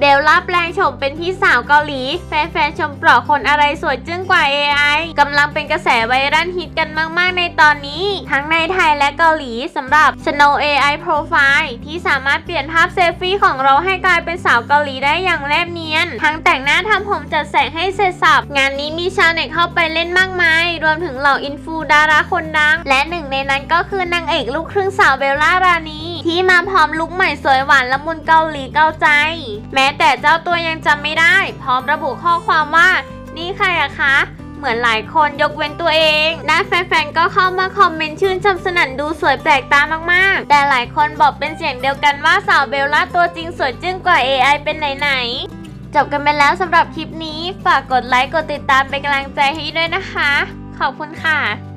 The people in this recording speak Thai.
เดลล่าแปลงโฉมเป็นพี่สาวเกาหลี แฟนๆชมเปลอกคนอะไรสวยจึ้งกว่า AI กำลังเป็นกระแสไวรัลฮิตกันมากๆในตอนนี้ ทั้งในไทยและเกาหลีสำหรับ Snow AI Profile ที่สามารถเปลี่ยนภาพเซลฟี่ของเราให้กลายเป็นสาวเกาหลีได้อย่างแนบเนียน ทั้งแต่งหน้าทำผมจัดแสงให้เสร็จสับ งานนี้มีชาวเน็ตเข้าไปเล่นมากมาย รวมถึงเหล่าอินฟูดาราคนดัง และหนึ่งในนั้นก็คือนางเอกลูกครึ่งสาวเบลล่ารานี ที่มาพร้อมลุคใหม่สวยหวานละมุนเกาหลีเกาใจ แม้แต่เจ้าตัวยังจำไม่ได้ พร้อมระบุข้อความว่า นี่ใครอะคะ เหมือนหลายคนยกเว้นตัวเองด้านแฟนๆก็เข้ามาคอมเมนต์ชื่นชมสนั่นดูสวยแปลกตามากๆ แต่หลายคนบอกเป็นเสียงเดียวกันว่าสาวเบลล่าตัวจริงสวยจึ้งกว่า AI เป็นไหนๆจบกันไปแล้วสำหรับคลิปนี้ฝากกดไลค์กดติดตามเป็นกำลังใจให้ด้วยนะคะ ขอบคุณค่ะ